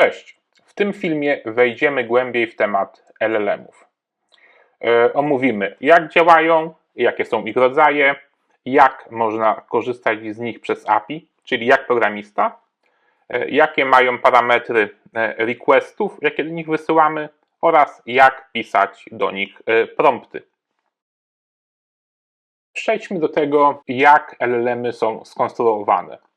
Cześć! W tym filmie wejdziemy głębiej w temat LLM-ów. E, omówimy, jak działają, jakie są ich rodzaje, jak można korzystać z nich przez API, czyli jak programista, e, jakie mają parametry e, requestów, jakie do nich wysyłamy oraz jak pisać do nich prompty. Przejdźmy do tego, jak LLM-y są skonstruowane.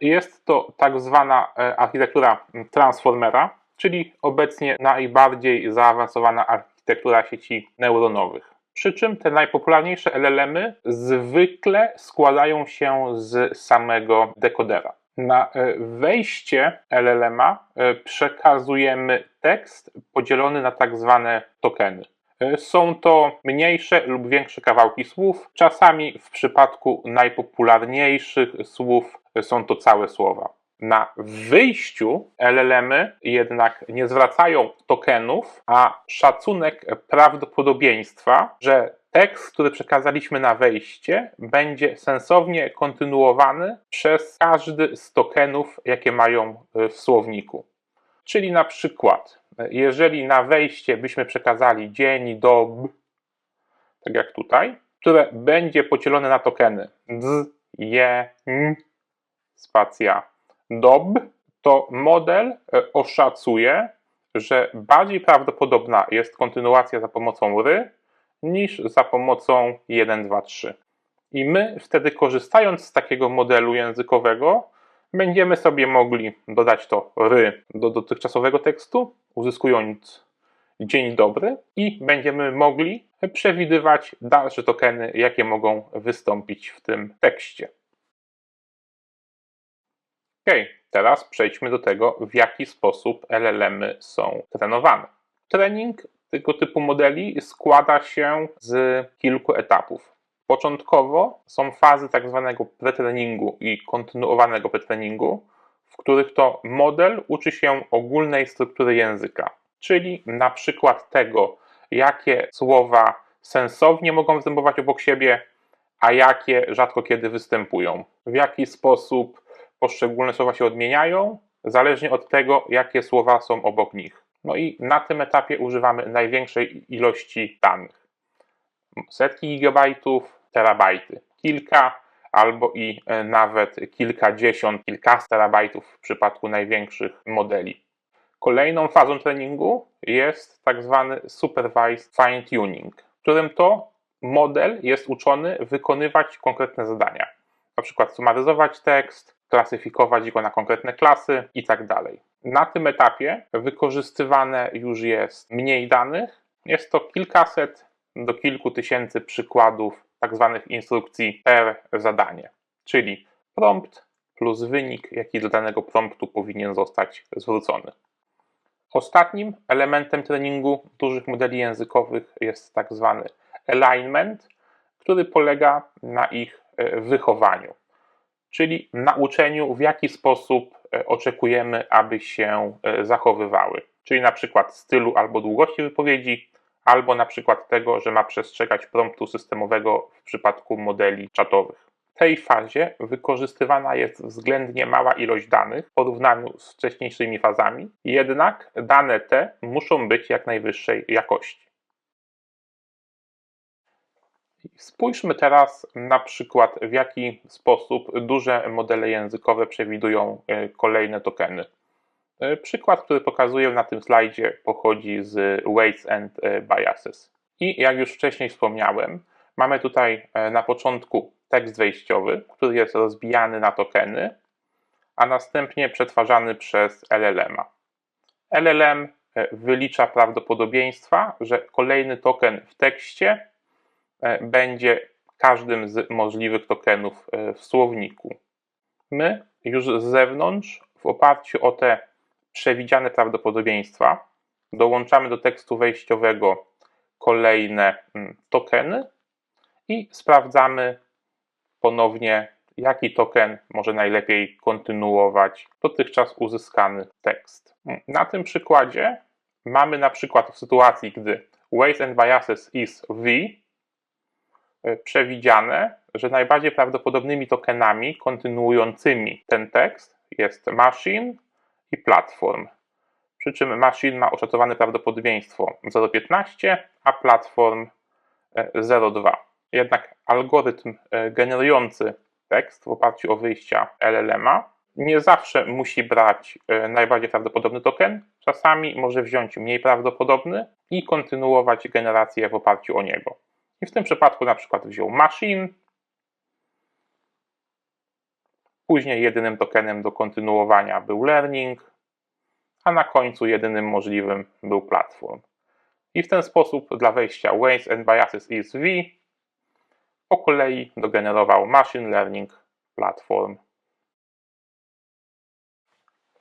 Jest to tak zwana e, architektura transformera, czyli obecnie najbardziej zaawansowana architektura sieci neuronowych. Przy czym te najpopularniejsze LLM-y zwykle składają się z samego dekodera. Na e, wejście LLM-a e, przekazujemy tekst podzielony na tak zwane tokeny. E, Są to mniejsze lub większe kawałki słów. Czasami w przypadku najpopularniejszych słów są to całe słowa. Na wyjściu LLM-y jednak nie zwracają tokenów, a szacunek prawdopodobieństwa, że tekst, który przekazaliśmy na wejście, będzie sensownie kontynuowany przez każdy z tokenów, jakie mają w słowniku. Czyli na przykład, jeżeli na wejście byśmy przekazali dzień, dob, tak jak tutaj, które będzie podzielone na tokeny z, je, n, spacja, dob, to model e, oszacuje, że bardziej prawdopodobna jest kontynuacja za pomocą ry niż za pomocą 1, 2, 3. I my wtedy korzystając z takiego modelu językowego, będziemy sobie mogli dodać to ry do dotychczasowego tekstu, uzyskując dzień dobry i będziemy mogli przewidywać dalsze tokeny, jakie mogą wystąpić w tym tekście. Ok, teraz przejdźmy do tego, w jaki sposób LLM-y są trenowane. Trening tego typu modeli składa się z kilku etapów. Początkowo są fazy tak zwanego pretreningu i kontynuowanego pretreningu, w których to model uczy się ogólnej struktury języka, czyli na przykład tego, jakie słowa sensownie mogą występować obok siebie, a jakie rzadko kiedy występują, w jaki sposób poszczególne słowa się odmieniają, zależnie od tego, jakie słowa są obok nich. No i na tym etapie używamy największej ilości danych. Setki gigabajtów, terabajty, kilka albo i e, nawet kilkadziesiąt, kilkaset terabajtów w przypadku największych modeli. Kolejną fazą treningu jest tak zwany supervised fine tuning, w którym to model jest uczony wykonywać konkretne zadania. Na przykład sumaryzować tekst, klasyfikować go na konkretne klasy i tak. Na tym etapie wykorzystywane już jest mniej danych. Jest to kilkaset do kilku tysięcy przykładów tak zwanych instrukcji per zadanie, czyli prompt plus wynik, jaki do danego promptu powinien zostać zwrócony. Ostatnim elementem treningu dużych modeli językowych jest tak zwany alignment, który polega na ich e, wychowaniu, czyli nauczeniu, w jaki sposób e, oczekujemy, aby się e, zachowywały, czyli na przykład stylu albo długości wypowiedzi, albo na przykład tego, że ma przestrzegać promptu systemowego w przypadku modeli czatowych. W tej fazie wykorzystywana jest względnie mała ilość danych w porównaniu z wcześniejszymi fazami, jednak dane te muszą być jak najwyższej jakości. Spójrzmy teraz na przykład, w jaki sposób duże modele językowe przewidują e, kolejne tokeny. E, Przykład, który pokazuję na tym slajdzie, pochodzi z Weights and e, Biases. I jak już wcześniej wspomniałem, mamy tutaj e, na początku tekst wejściowy, który jest rozbijany na tokeny, a następnie przetwarzany przez LLM-a. LLM wylicza prawdopodobieństwa, że kolejny token w tekście będzie każdym z możliwych tokenów w słowniku. My już z zewnątrz, w oparciu o te przewidziane prawdopodobieństwa, dołączamy do tekstu wejściowego kolejne mm, tokeny i sprawdzamy ponownie, jaki token może najlepiej kontynuować dotychczas uzyskany tekst. Na tym przykładzie mamy na przykład w sytuacji, gdy Weights and Biases is V, y, przewidziane, że najbardziej prawdopodobnymi tokenami kontynuującymi ten tekst jest machine i platform. Przy czym machine ma oszacowane prawdopodobieństwo 0,15, a platform e, 0,2. Jednak algorytm e, generujący tekst w oparciu o wyjścia LLM-a nie zawsze musi brać e, najbardziej prawdopodobny token. Czasami może wziąć mniej prawdopodobny i kontynuować generację w oparciu o niego. I w tym przypadku na przykład wziął machine, później jedynym tokenem do kontynuowania był learning, a na końcu jedynym możliwym był platform. I w ten sposób dla wejścia Ways and Biases is V po kolei dogenerował Machine Learning Platform.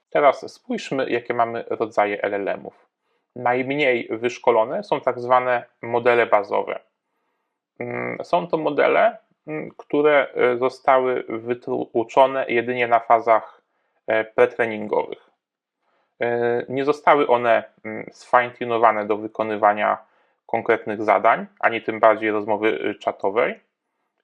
Teraz spójrzmy, jakie mamy rodzaje LLM-ów. Najmniej wyszkolone są tak zwane modele bazowe. Mm, Są to modele, które e, zostały wyuczone jedynie na fazach e, pretreningowych. E, Nie zostały one mm, sfine-tunowane do wykonywania konkretnych zadań, ani tym bardziej rozmowy czatowej.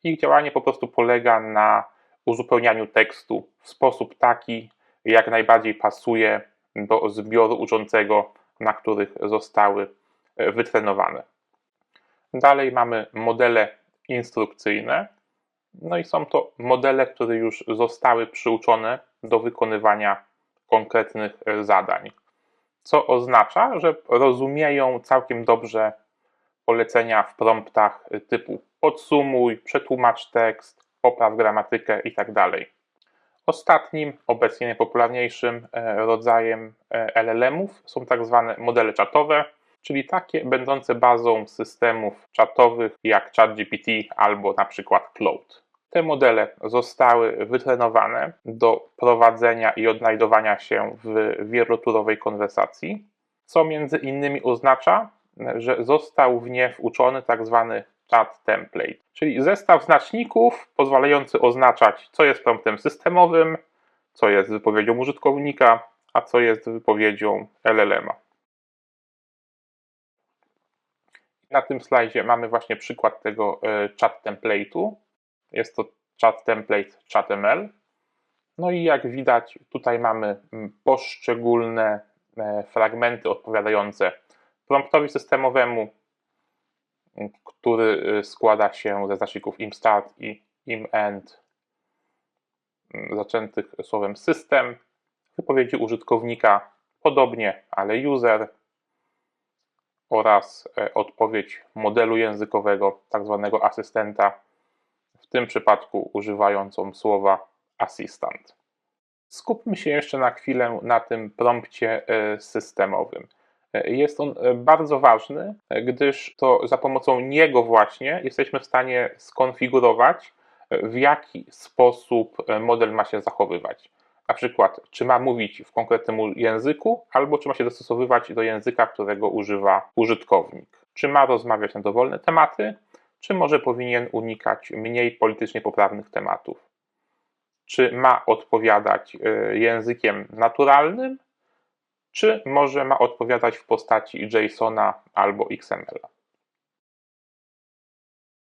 Ich działanie po prostu polega na uzupełnianiu tekstu w sposób taki, jak najbardziej pasuje do zbioru uczącego, na których zostały wytrenowane. Dalej mamy modele instrukcyjne. No i są to modele, które już zostały przyuczone do wykonywania konkretnych e, zadań. Co oznacza, że rozumieją całkiem dobrze polecenia w promptach e, typu podsumuj, przetłumacz tekst, popraw gramatykę itd. Ostatnim, obecnie najpopularniejszym e, rodzajem LLM-ów są tak zwane modele czatowe, czyli takie będące bazą systemów czatowych jak ChatGPT albo na przykład Cloud. Te modele zostały wytrenowane do prowadzenia i odnajdowania się w wieloturowej konwersacji, co między innymi oznacza, że został w nie wuczony tak zwany chat template, czyli zestaw znaczników pozwalający oznaczać, co jest promptem systemowym, co jest wypowiedzią użytkownika, a co jest wypowiedzią LLM-a. Na tym slajdzie mamy właśnie przykład tego e, chat template'u. Jest to chat template chatml. No i jak widać, tutaj mamy mm, poszczególne e, fragmenty odpowiadające promptowi systemowemu, który y, składa się ze znaczników imStart i imEnd zaczętych słowem system, wypowiedzi użytkownika podobnie, ale user oraz e, odpowiedź modelu językowego, tak zwanego asystenta, w tym przypadku używającą słowa assistant. Skupmy się jeszcze na chwilę na tym prompcie e, systemowym. Jest on e, bardzo ważny, e, gdyż to za pomocą niego właśnie jesteśmy w stanie skonfigurować, e, w jaki sposób model ma się zachowywać. Na przykład, czy ma mówić w konkretnym języku, albo czy ma się dostosowywać do języka, którego używa użytkownik. Czy ma rozmawiać na dowolne tematy, czy może powinien unikać mniej politycznie poprawnych tematów. Czy ma odpowiadać językiem naturalnym, czy może ma odpowiadać w postaci JSONa albo XML.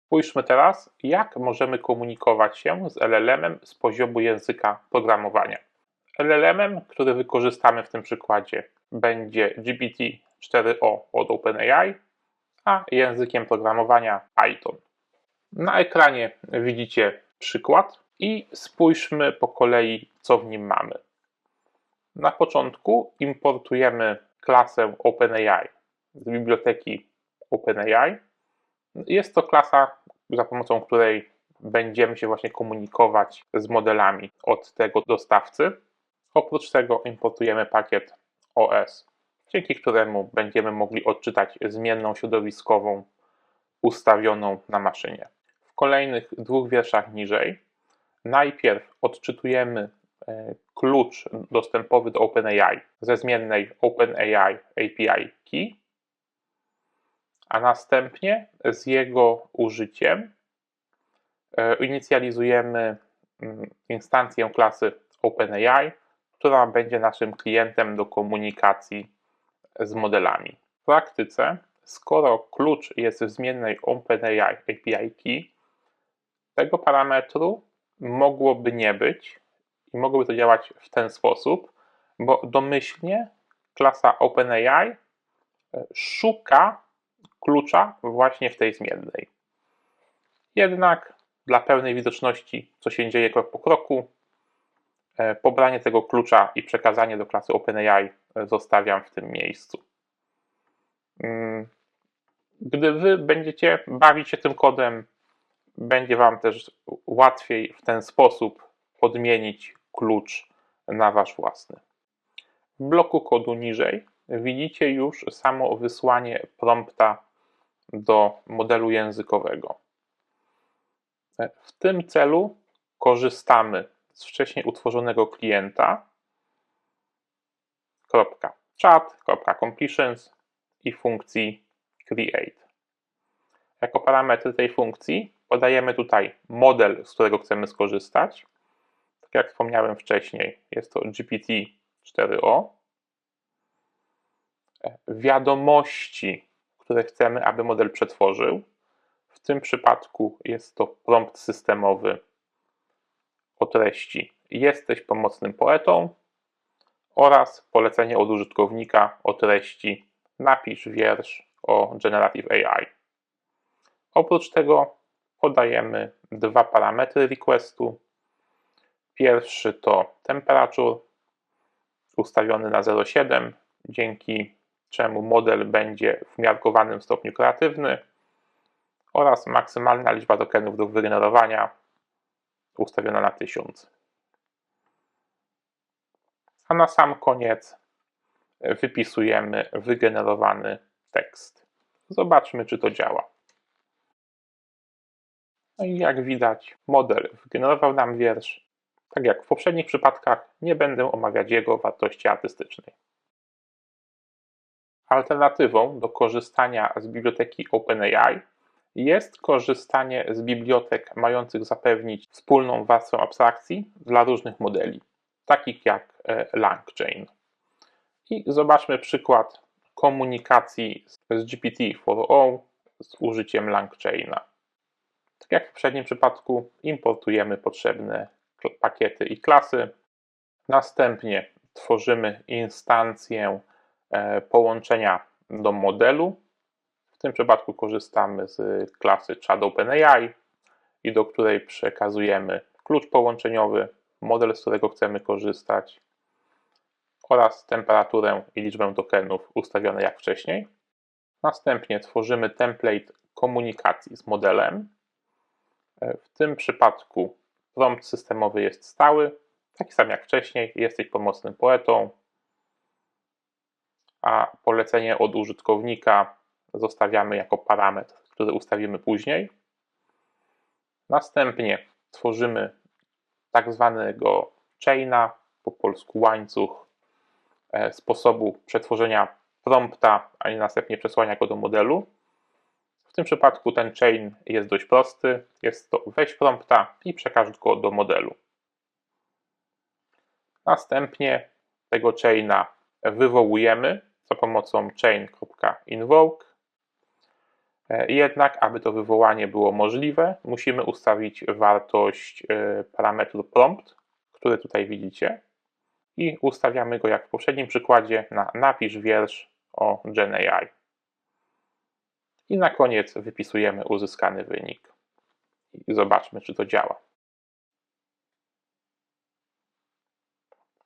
Spójrzmy teraz, jak możemy komunikować się z LLM-em z poziomu języka programowania. LLM-em, który wykorzystamy w tym przykładzie, będzie GPT-4o od OpenAI, a językiem programowania Python. Na ekranie widzicie przykład i spójrzmy po kolei, co w nim mamy. Na początku importujemy klasę OpenAI z biblioteki OpenAI. Jest to klasa, za pomocą której będziemy się właśnie komunikować z modelami od tego dostawcy. Oprócz tego importujemy pakiet OS, dzięki któremu będziemy mogli odczytać zmienną środowiskową ustawioną na maszynie. W kolejnych dwóch wierszach niżej najpierw odczytujemy E, klucz dostępowy do OpenAI ze zmiennej OpenAI API Key, a następnie z jego użyciem e, inicjalizujemy mm, instancję klasy OpenAI, która będzie naszym klientem do komunikacji z modelami. W praktyce, skoro klucz jest w zmiennej OpenAI API Key, tego parametru mogłoby nie być, i mogłoby to działać w ten sposób, bo domyślnie klasa OpenAI e, szuka klucza właśnie w tej zmiennej. Jednak dla pełnej widoczności, co się dzieje krok po kroku, pobranie tego klucza i przekazanie do klasy OpenAI e, zostawiam w tym miejscu. Mm, gdy Wy będziecie bawić się tym kodem, będzie Wam też łatwiej w ten sposób podmienić klucz na Wasz własny. W bloku kodu niżej widzicie już samo wysłanie prompta do modelu językowego. W tym celu korzystamy z wcześniej utworzonego klienta .chat, .completions i funkcji create. Jako parametry tej funkcji podajemy tutaj model, z którego chcemy skorzystać. Tak jak wspomniałem wcześniej, jest to GPT-4o. Wiadomości, które chcemy, aby model przetworzył. W tym przypadku jest to prompt systemowy o treści Jesteś pomocnym poetą oraz polecenie od użytkownika o treści Napisz wiersz o Generative AI. Oprócz tego podajemy dwa parametry requestu. Pierwszy to temperature ustawiony na 0,7, dzięki czemu model będzie w miarkowanym stopniu kreatywny oraz maksymalna liczba tokenów do wygenerowania ustawiona na 1000. A na sam koniec wypisujemy wygenerowany tekst. Zobaczmy, czy to działa. No i jak widać, model wygenerował nam wiersz. Tak jak w poprzednich przypadkach, nie będę omawiać jego wartości artystycznej. Alternatywą do korzystania z biblioteki OpenAI jest korzystanie z bibliotek mających zapewnić wspólną warstwę abstrakcji dla różnych modeli, takich jak e, LangChain. I zobaczmy przykład komunikacji z GPT-4o z użyciem LangChaina. Tak jak w poprzednim przypadku, importujemy potrzebne pakiety i klasy. Następnie tworzymy instancję e, połączenia do modelu. W tym przypadku korzystamy z klasy Chat OpenAI i do której przekazujemy klucz połączeniowy, model, z którego chcemy korzystać oraz temperaturę i liczbę tokenów ustawione jak wcześniej. Następnie tworzymy template komunikacji z modelem. W tym przypadku prompt systemowy jest stały, taki sam jak wcześniej, jesteś pomocnym poetą, a polecenie od użytkownika zostawiamy jako parametr, który ustawimy później. Następnie tworzymy tak zwanego chaina, po polsku łańcuch, E, sposobu przetworzenia prompta, a następnie przesłania go do modelu. W tym przypadku ten chain jest dość prosty. Jest to weź prompta i przekaż go do modelu. Następnie tego chaina wywołujemy za pomocą chain.invoke. E, jednak, aby to wywołanie było możliwe, musimy ustawić wartość e, parametru prompt, który tutaj widzicie i ustawiamy go jak w poprzednim przykładzie na napisz wiersz o GenAI. I na koniec wypisujemy uzyskany wynik. I zobaczmy, czy to działa.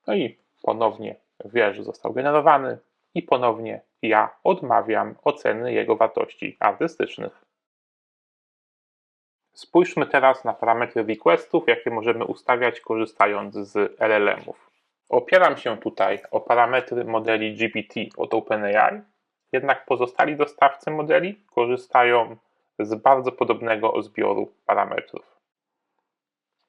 No i ponownie wiersz został generowany i ponownie ja odmawiam oceny jego wartości artystycznych. Spójrzmy teraz na parametry requestów, jakie możemy ustawiać korzystając z LLM-ów. Opieram się tutaj o parametry modeli GPT od OpenAI, jednak pozostali dostawcy modeli korzystają z bardzo podobnego zbioru parametrów.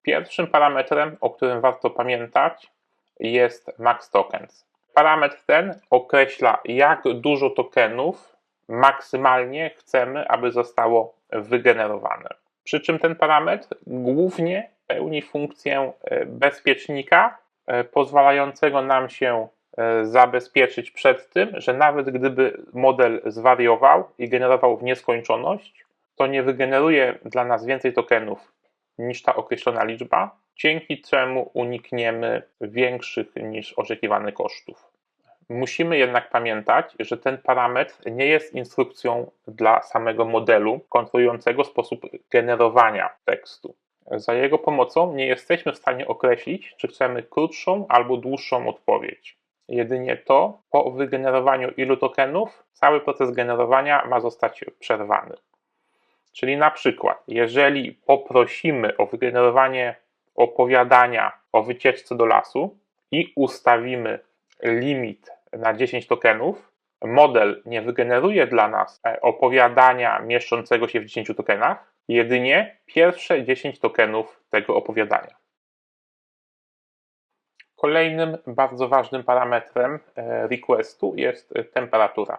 Pierwszym parametrem, o którym warto pamiętać, jest max tokens. Parametr ten określa, jak dużo tokenów maksymalnie chcemy, aby zostało wygenerowane. Przy czym ten parametr głównie pełni funkcję e, bezpiecznika E, pozwalającego nam się e, zabezpieczyć przed tym, że nawet gdyby model zwariował i generował w nieskończoność, to nie wygeneruje dla nas więcej tokenów niż ta określona liczba, dzięki czemu unikniemy większych niż oczekiwane kosztów. Musimy jednak pamiętać, że ten parametr nie jest instrukcją dla samego modelu kontrolującego sposób generowania tekstu. Za jego pomocą nie jesteśmy w stanie określić, czy chcemy krótszą albo dłuższą odpowiedź. Jedynie to, po wygenerowaniu ilu tokenów, cały proces generowania ma zostać przerwany. Czyli na przykład, jeżeli poprosimy o wygenerowanie opowiadania o wycieczce do lasu i ustawimy limit na 10 tokenów, model nie wygeneruje dla nas e, opowiadania mieszczącego się w 10 tokenach, jedynie pierwsze 10 tokenów tego opowiadania. Kolejnym bardzo ważnym parametrem e, requestu jest temperatura.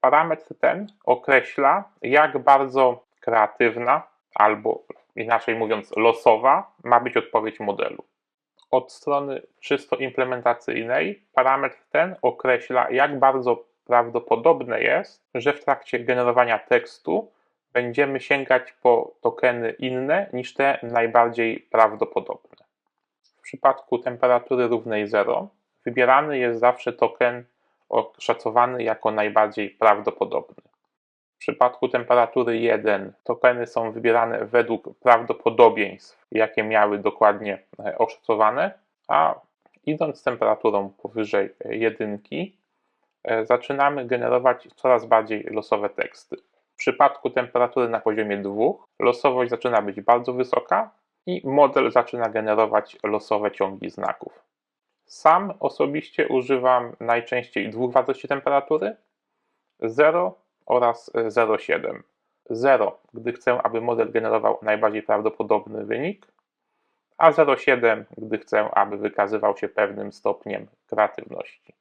Parametr ten określa, jak bardzo kreatywna albo inaczej mówiąc losowa ma być odpowiedź modelu. Od strony czysto implementacyjnej parametr ten określa, jak bardzo prawdopodobne jest, że w trakcie generowania tekstu będziemy sięgać po tokeny inne niż te najbardziej prawdopodobne. W przypadku temperatury równej 0 wybierany jest zawsze token oszacowany jako najbardziej prawdopodobny. W przypadku temperatury 1 tokeny są wybierane według prawdopodobieństw, jakie miały dokładnie e, oszacowane, a idąc z temperaturą powyżej jedynki, e, zaczynamy generować coraz bardziej losowe teksty. W przypadku temperatury na poziomie 2 losowość zaczyna być bardzo wysoka i model zaczyna generować losowe ciągi znaków. Sam osobiście używam najczęściej dwóch wartości temperatury 0 oraz 0,7. 0, gdy chcę, aby model generował najbardziej prawdopodobny wynik, a 0,7, gdy chcę, aby wykazywał się pewnym stopniem kreatywności.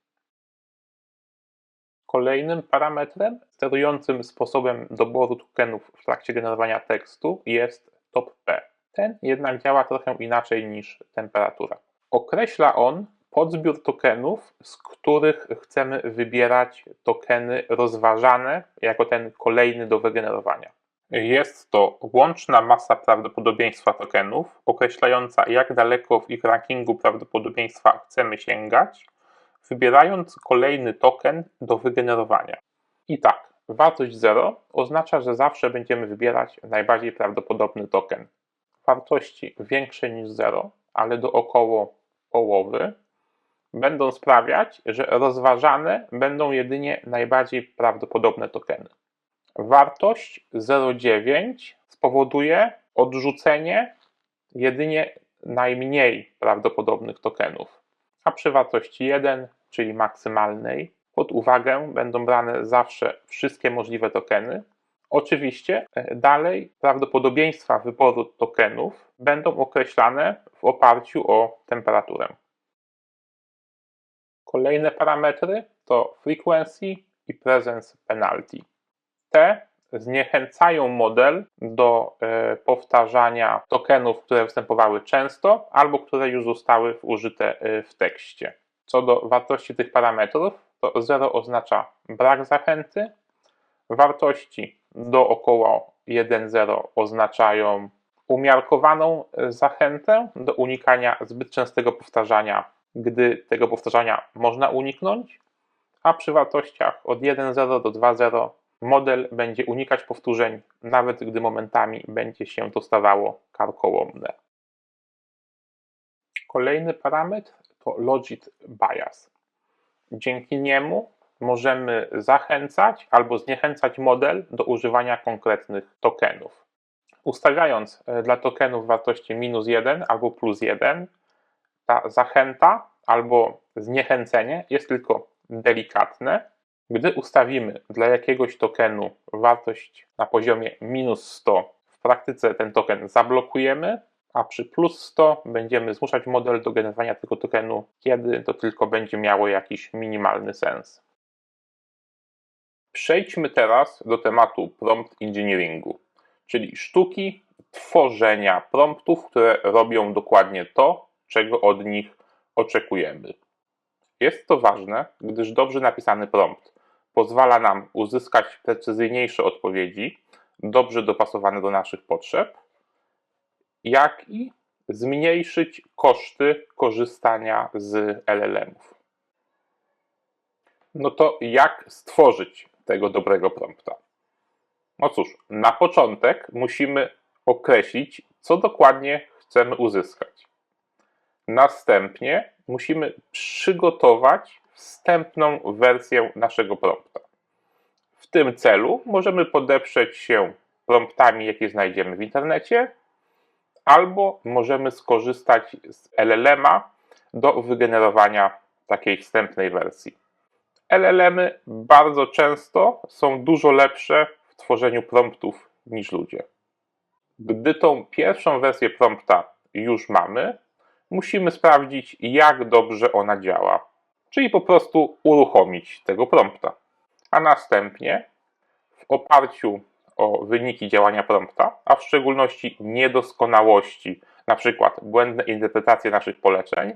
Kolejnym parametrem sterującym sposobem doboru tokenów w trakcie generowania tekstu jest top P. Ten jednak działa trochę inaczej niż temperatura. Określa on podzbiór tokenów, z których chcemy wybierać tokeny rozważane jako ten kolejny do wygenerowania. Jest to łączna masa prawdopodobieństwa tokenów, określająca jak daleko w ich rankingu prawdopodobieństwa chcemy sięgać, wybierając kolejny token do wygenerowania. I tak, wartość 0 oznacza, że zawsze będziemy wybierać najbardziej prawdopodobny token. Wartości większe niż 0, ale do około połowy, będą sprawiać, że rozważane będą jedynie najbardziej prawdopodobne tokeny. Wartość 0,9 spowoduje odrzucenie jedynie najmniej prawdopodobnych tokenów, a przy wartości 1, czyli maksymalnej, pod uwagę będą brane zawsze wszystkie możliwe tokeny. Oczywiście e, dalej prawdopodobieństwa wyboru tokenów będą określane w oparciu o temperaturę. Kolejne parametry to frequency i presence penalty. Te zniechęcają model do e, powtarzania tokenów, które występowały często albo które już zostały użyte e, w tekście. Co do wartości tych parametrów, to 0 oznacza brak zachęty, wartości do około 1,0 oznaczają umiarkowaną e, zachętę do unikania zbyt częstego powtarzania gdy tego powtarzania można uniknąć, a przy wartościach od 1.0 do 2.0 model będzie unikać powtórzeń, nawet gdy momentami będzie się to stawało karkołomne. Kolejny parametr to logit bias. Dzięki niemu możemy zachęcać albo zniechęcać model do używania konkretnych tokenów. Ustawiając e, dla tokenów wartości minus 1 albo plus 1, ta zachęta albo zniechęcenie jest tylko delikatne. Gdy ustawimy dla jakiegoś tokenu wartość na poziomie minus 100, w praktyce ten token zablokujemy, a przy plus 100 będziemy zmuszać model do generowania tego tokenu, kiedy to tylko będzie miało jakiś minimalny sens. Przejdźmy teraz do tematu prompt engineeringu, czyli sztuki tworzenia promptów, które robią dokładnie to, czego od nich oczekujemy. Jest to ważne, gdyż dobrze napisany prompt pozwala nam uzyskać precyzyjniejsze odpowiedzi, dobrze dopasowane do naszych potrzeb, jak i zmniejszyć koszty korzystania z LLM-ów. No to jak stworzyć tego dobrego prompta? No cóż, na początek musimy określić, co dokładnie chcemy uzyskać. Następnie musimy przygotować wstępną wersję naszego prompta. W tym celu możemy podeprzeć się promptami, jakie znajdziemy w internecie, albo możemy skorzystać z LLM-a do wygenerowania takiej wstępnej wersji. LLM-y bardzo często są dużo lepsze w tworzeniu promptów niż ludzie. Gdy tą pierwszą wersję prompta już mamy, musimy sprawdzić, jak dobrze ona działa, czyli po prostu uruchomić tego prompta. A następnie w oparciu o wyniki działania prompta, a w szczególności niedoskonałości, na przykład błędne interpretacje naszych poleceń,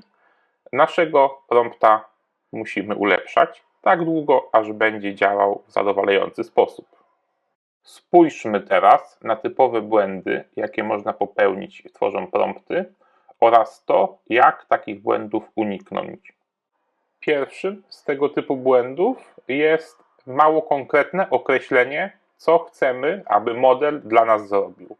naszego prompta musimy ulepszać tak długo, aż będzie działał w zadowalający sposób. Spójrzmy teraz na typowe błędy, jakie można popełnić tworząc prompty oraz to, jak takich błędów uniknąć. Pierwszym z tego typu błędów jest mało konkretne określenie, co chcemy, aby model dla nas zrobił.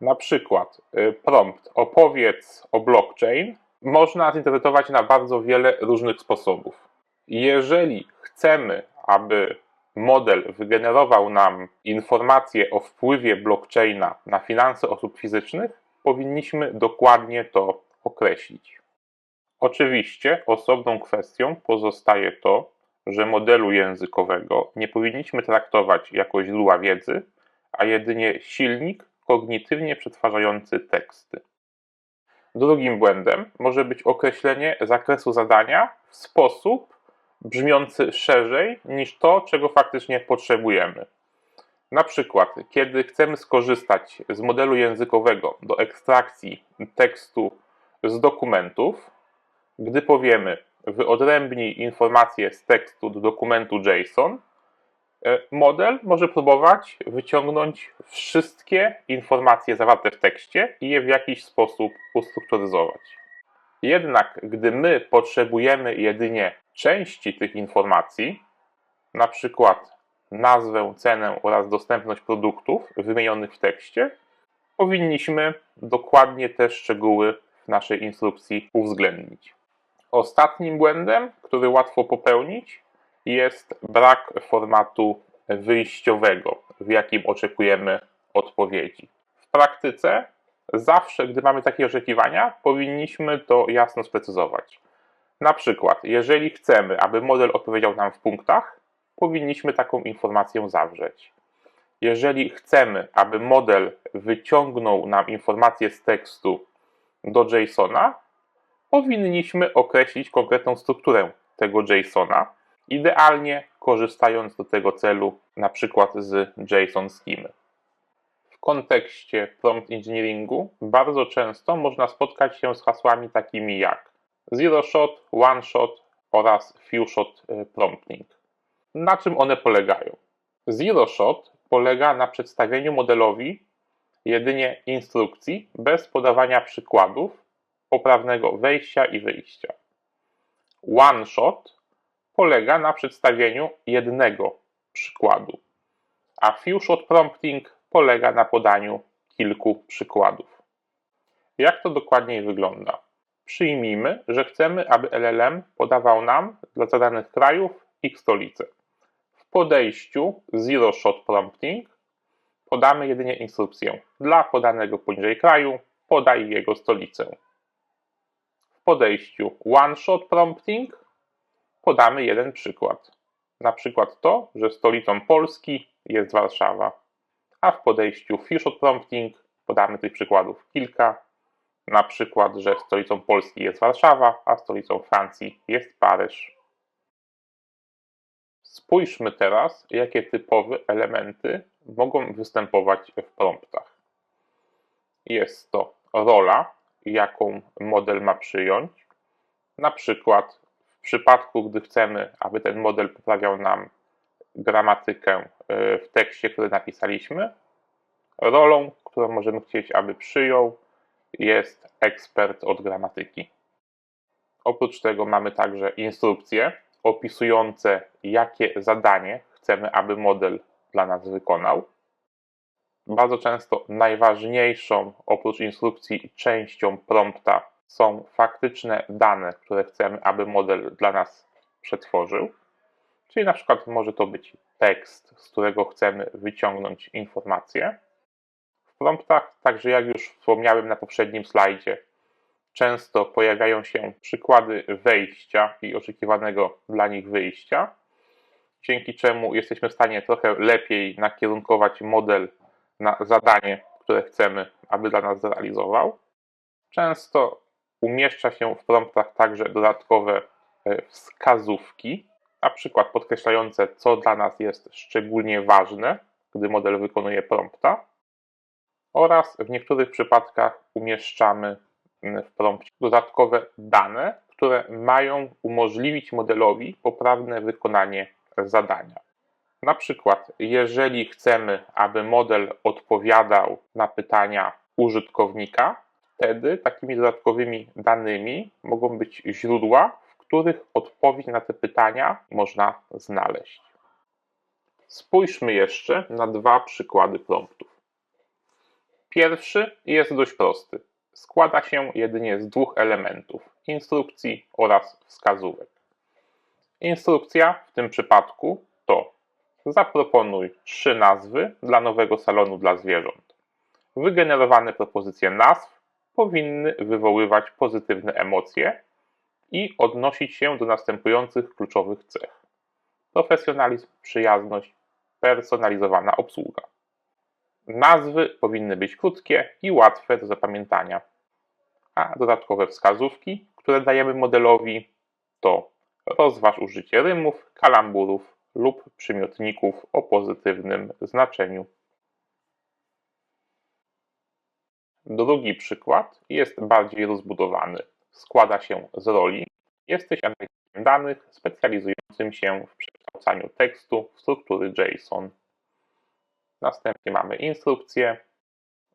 Na przykład y, prompt opowiedz o blockchain można zinterpretować na bardzo wiele różnych sposobów. Jeżeli chcemy, aby model wygenerował nam informacje o wpływie blockchaina na finanse osób fizycznych, powinniśmy dokładnie to określić. Oczywiście osobną kwestią pozostaje to, że modelu językowego nie powinniśmy traktować jako źródła wiedzy, a jedynie silnik kognitywnie przetwarzający teksty. Drugim błędem może być określenie zakresu zadania w sposób brzmiący szerzej niż to, czego faktycznie potrzebujemy. Na przykład, kiedy chcemy skorzystać z modelu językowego do ekstrakcji tekstu z dokumentów, gdy powiemy wyodrębnij informacje z tekstu do dokumentu JSON, e, model może próbować wyciągnąć wszystkie informacje zawarte w tekście i je w jakiś sposób ustrukturyzować. Jednak gdy my potrzebujemy jedynie części tych informacji, na przykład nazwę, cenę oraz dostępność produktów wymienionych w tekście, powinniśmy dokładnie te szczegóły w naszej instrukcji uwzględnić. Ostatnim błędem, który łatwo popełnić, jest brak formatu wyjściowego, w jakim oczekujemy odpowiedzi. W praktyce, zawsze, gdy mamy takie oczekiwania, powinniśmy to jasno sprecyzować. Na przykład, jeżeli chcemy, aby model odpowiedział nam w punktach, powinniśmy taką informację zawrzeć. Jeżeli chcemy, aby model wyciągnął nam informację z tekstu do JSONa, powinniśmy określić konkretną strukturę tego JSONa, idealnie korzystając do tego celu na przykład z JSON Schemy. W kontekście prompt engineeringu bardzo często można spotkać się z hasłami takimi jak zero shot, one shot oraz few shot e, prompting. Na czym one polegają? Zero shot polega na przedstawieniu modelowi jedynie instrukcji bez podawania przykładów poprawnego wejścia i wyjścia. One shot polega na przedstawieniu jednego przykładu, a few shot prompting polega na podaniu kilku przykładów. Jak to dokładniej wygląda? Przyjmijmy, że chcemy, aby LLM podawał nam dla zadanych krajów ich stolice. W podejściu Zero Shot Prompting podamy jedynie instrukcję dla podanego poniżej kraju podaj jego stolicę podejściu one-shot prompting podamy jeden przykład. Na przykład to, że stolicą Polski jest Warszawa. A w podejściu few-shot prompting podamy tych przykładów kilka. Na przykład, że stolicą Polski jest Warszawa, a stolicą Francji jest Paryż. Spójrzmy teraz, jakie typowe elementy mogą występować w promptach. Jest to rola, jaką model ma przyjąć. Na przykład w przypadku, gdy chcemy, aby ten model poprawiał nam gramatykę e, w tekście, który napisaliśmy, rolą, którą możemy chcieć, aby przyjął, jest ekspert od gramatyki. Oprócz tego mamy także instrukcje opisujące, jakie zadanie chcemy, aby model dla nas wykonał. Bardzo często najważniejszą oprócz instrukcji częścią prompta są faktyczne dane, które chcemy, aby model dla nas przetworzył. Czyli na przykład może to być tekst, z którego chcemy wyciągnąć informację. W promptach, także jak już wspomniałem na poprzednim slajdzie, często pojawiają się przykłady wejścia i oczekiwanego dla nich wyjścia, dzięki czemu jesteśmy w stanie trochę lepiej nakierunkować model na zadanie, które chcemy, aby dla nas zrealizował. Często umieszcza się w promptach także dodatkowe e, wskazówki, na przykład podkreślające, co dla nas jest szczególnie ważne, gdy model wykonuje prompta. Oraz w niektórych przypadkach umieszczamy w prompcie dodatkowe dane, które mają umożliwić modelowi poprawne wykonanie zadania. Na przykład, jeżeli chcemy, aby model odpowiadał na pytania użytkownika, wtedy takimi dodatkowymi danymi mogą być źródła, w których odpowiedź na te pytania można znaleźć. Spójrzmy jeszcze na dwa przykłady promptów. Pierwszy jest dość prosty. Składa się jedynie z dwóch elementów: instrukcji oraz wskazówek. Instrukcja w tym przypadku to zaproponuj trzy nazwy dla nowego salonu dla zwierząt. Wygenerowane propozycje nazw powinny wywoływać pozytywne emocje i odnosić się do następujących kluczowych cech: profesjonalizm, przyjazność, personalizowana obsługa. Nazwy powinny być krótkie i łatwe do zapamiętania. A dodatkowe wskazówki, które dajemy modelowi, to rozważ użycie rymów, kalamburów lub przymiotników o pozytywnym znaczeniu. Drugi przykład jest bardziej rozbudowany. Składa się z roli. Jesteś analitykiem danych specjalizującym się w przekształcaniu tekstu w struktury JSON. Następnie mamy instrukcję.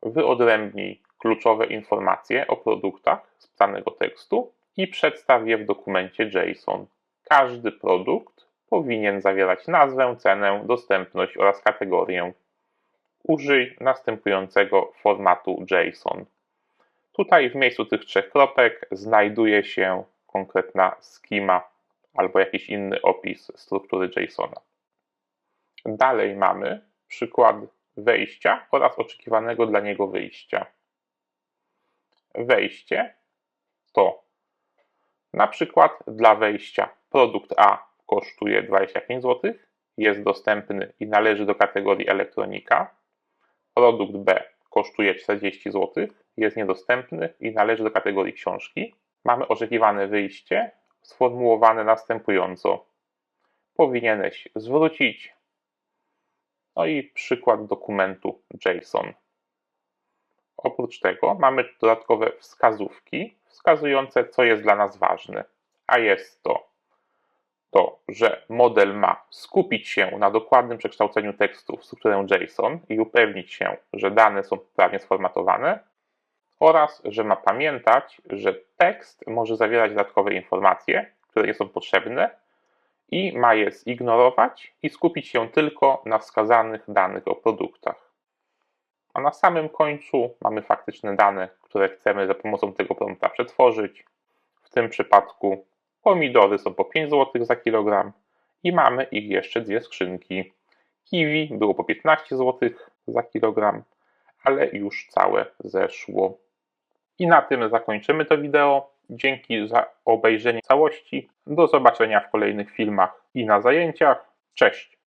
Wyodrębnij kluczowe informacje o produktach z danego tekstu i przedstaw je w dokumencie JSON. Każdy produkt powinien zawierać nazwę, cenę, dostępność oraz kategorię. Użyj następującego formatu JSON. Tutaj w miejscu tych trzech kropek znajduje się konkretna schema albo jakiś inny opis struktury JSON. Dalej mamy przykład wejścia oraz oczekiwanego dla niego wyjścia. Wejście to na przykład dla wejścia produkt A kosztuje 25 zł, jest dostępny i należy do kategorii elektronika. Produkt B kosztuje 40 zł, jest niedostępny i należy do kategorii książki. Mamy oczekiwane wyjście sformułowane następująco. Powinieneś zwrócić no i przykład dokumentu JSON. Oprócz tego mamy dodatkowe wskazówki wskazujące, co jest dla nas ważne, a jest to to, że model ma skupić się na dokładnym przekształceniu tekstu w strukturę JSON i upewnić się, że dane są poprawnie sformatowane, oraz że ma pamiętać, że tekst może zawierać dodatkowe informacje, które nie są potrzebne i ma je zignorować i skupić się tylko na wskazanych danych o produktach. A na samym końcu mamy faktyczne dane, które chcemy za pomocą tego prompta przetworzyć. W tym przypadku pomidory są po 5 zł za kilogram i mamy ich jeszcze dwie skrzynki. Kiwi było po 15 zł za kilogram, ale już całe zeszło. I na tym zakończymy to wideo. Dzięki za obejrzenie całości. Do zobaczenia w kolejnych filmach i na zajęciach. Cześć!